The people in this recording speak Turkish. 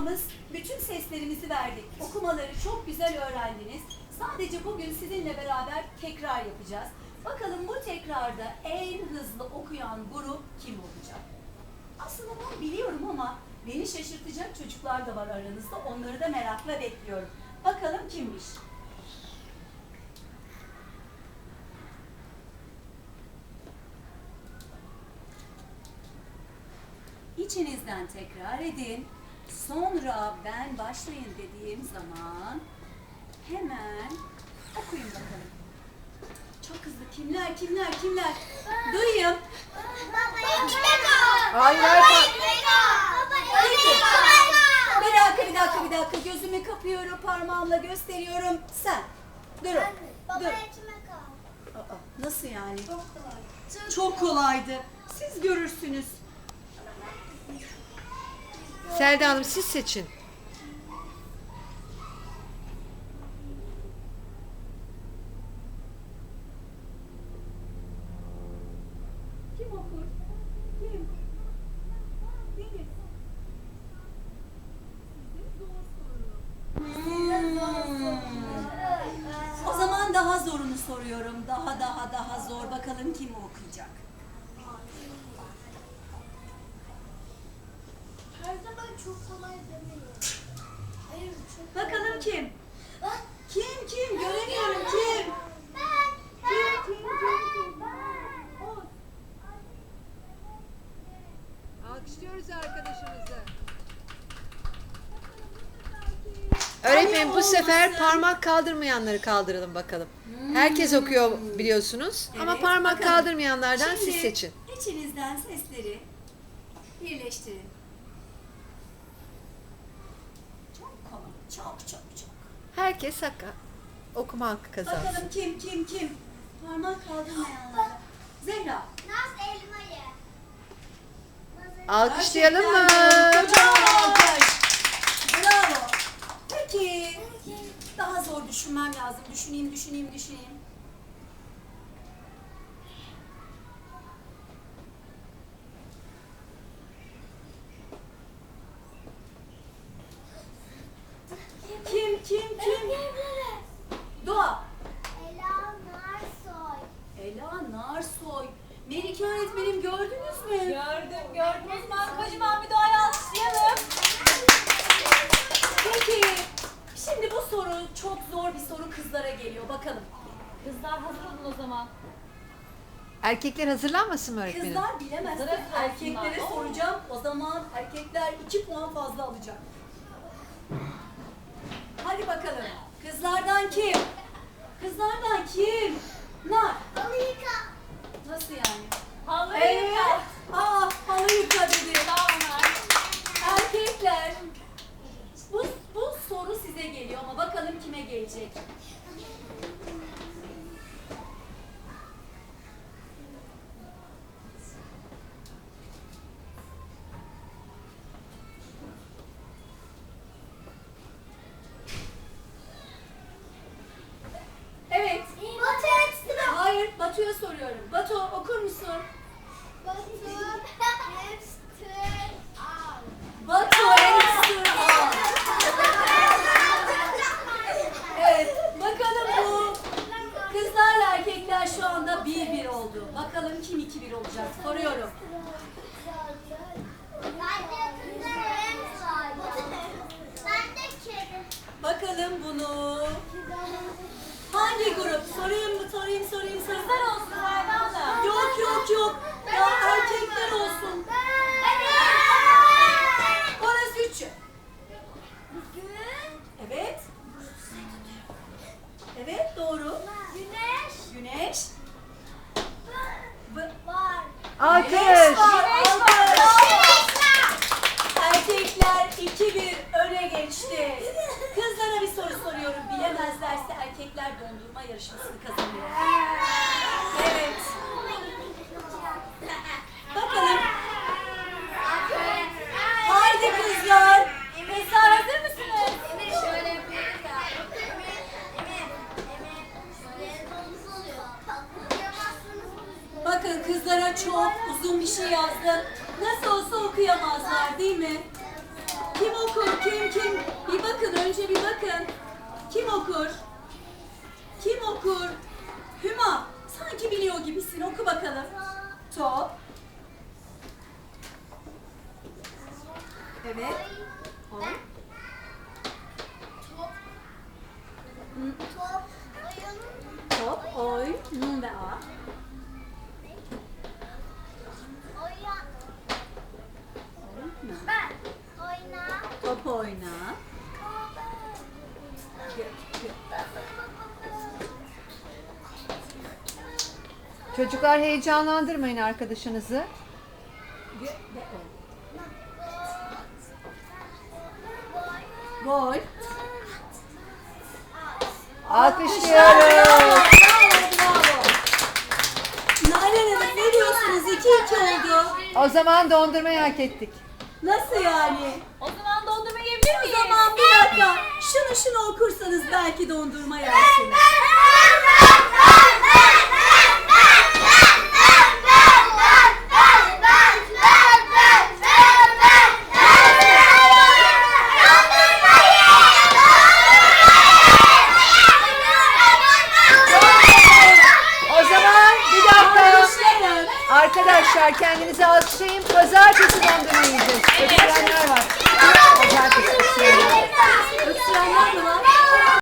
okumamız, bütün seslerimizi verdik. Okumaları çok güzel öğrendiniz. Sadece bugün sizinle beraber tekrar yapacağız. Bakalım bu tekrarda en hızlı okuyan grup kim olacak? Aslında ben biliyorum ama beni şaşırtacak çocuklar da var aranızda. Onları da merakla bekliyorum. Bakalım kimmiş? İçinizden tekrar edin. Sonra ben başlayın dediğim zaman hemen okuyun bakalım. Çok hızlı kimler kimler kimler? Duyayım. Hayır hayır. Bir dakika bir dakika bir dakika gözümü kapıyorum parmağımla gösteriyorum. Sen. Dur. Dur. Aa, nasıl yani? Çok kolaydı. Siz görürsünüz. Selda Hanım siz seçin. O zaman daha zorunu soruyorum. Daha daha daha zor. Bakalım kim okuyacak? Çok kolay demeyin. Hayır çok Bakalım kim? Ah, Kim kim? Göremiyorum kim? Ben, Kim kim kim kim? O. Alkışlıyoruz arkadaşımızı. Öğretmenim bu sefer parmak kaldırmayanları kaldıralım bakalım. Herkes okuyor biliyorsunuz ama Evet, parmak bakalım. kaldırmayanlardan siz Şimdi seçin. içinizden sesleri birleştirin. Çok. Çok çok. Herkes hakkı okuma hakkı kazansın. Bakalım kim kim kim? Parmak kaldırmayanlar. Zehra. Naz elmayı. Alkışlayalım mı? Gerçekten Kocaman alkış. Bravo. Peki. Daha zor düşünmem lazım. Düşüneyim, düşüneyim, düşüneyim. Öğretmenim gördünüz mü? Gördüm, gördüm. Osman kocaman bir doğaya alkışlayalım. Peki. Şimdi bu soru çok zor bir soru kızlara geliyor. Bakalım. Kızlar hazır olun o zaman. Erkekler hazırlanmasın mı öğretmenim? Kızlar bilemezse Kızlara erkeklere sorsunlar. soracağım. O zaman erkekler 2 puan fazla alacak. Hadi bakalım. Kızlardan kim? Kızlardan kim? Nar. Alika. Nasıl yani? Halı Evet. yıka. Aa, halı yıka dedi. Tamam. Erkekler. Bu, bu soru size geliyor ama bakalım kime gelecek? Bakalım kim 2-1 olacak? Soruyorum. Bakalım bunu hangi grup? Sorayım Alkış. Güneş var. Güneş Alkış. var. Erkekler 2-1 öne geçti. Kızlara bir soru soruyorum. Bilemezlerse erkekler dondurma yarışmasını kazanıyor. Uzun bir şey yazdım. Nasıl olsa okuyamazlar değil mi? Kim okur kim? kim? Bir bakın önce bir bakın. Kim okur? Kim okur? Hüma sanki biliyor gibisin oku bakalım. Top. Evet. Oy. Top. Oyun. Top, oy, nun ve a. oyna. Çocuklar heyecanlandırmayın arkadaşınızı. Gol. Alkışlıyoruz. Bravo, bravo. Nalan Hanım ne diyorsunuz? 2-2 oldu. O zaman dondurmayı hak ettik. Nasıl yani? O zaman dondurma miyiz? zaman bir dakika. Şunu şunu okursanız belki dondurma yersiniz. O zaman bir dakika. Alkışlayın. Arkadaşlar kendinizi alkışlayın. Pazartesi dondurma yiyeceğiz. Ödülenler var. Pazartesi. Isıranlar mı var?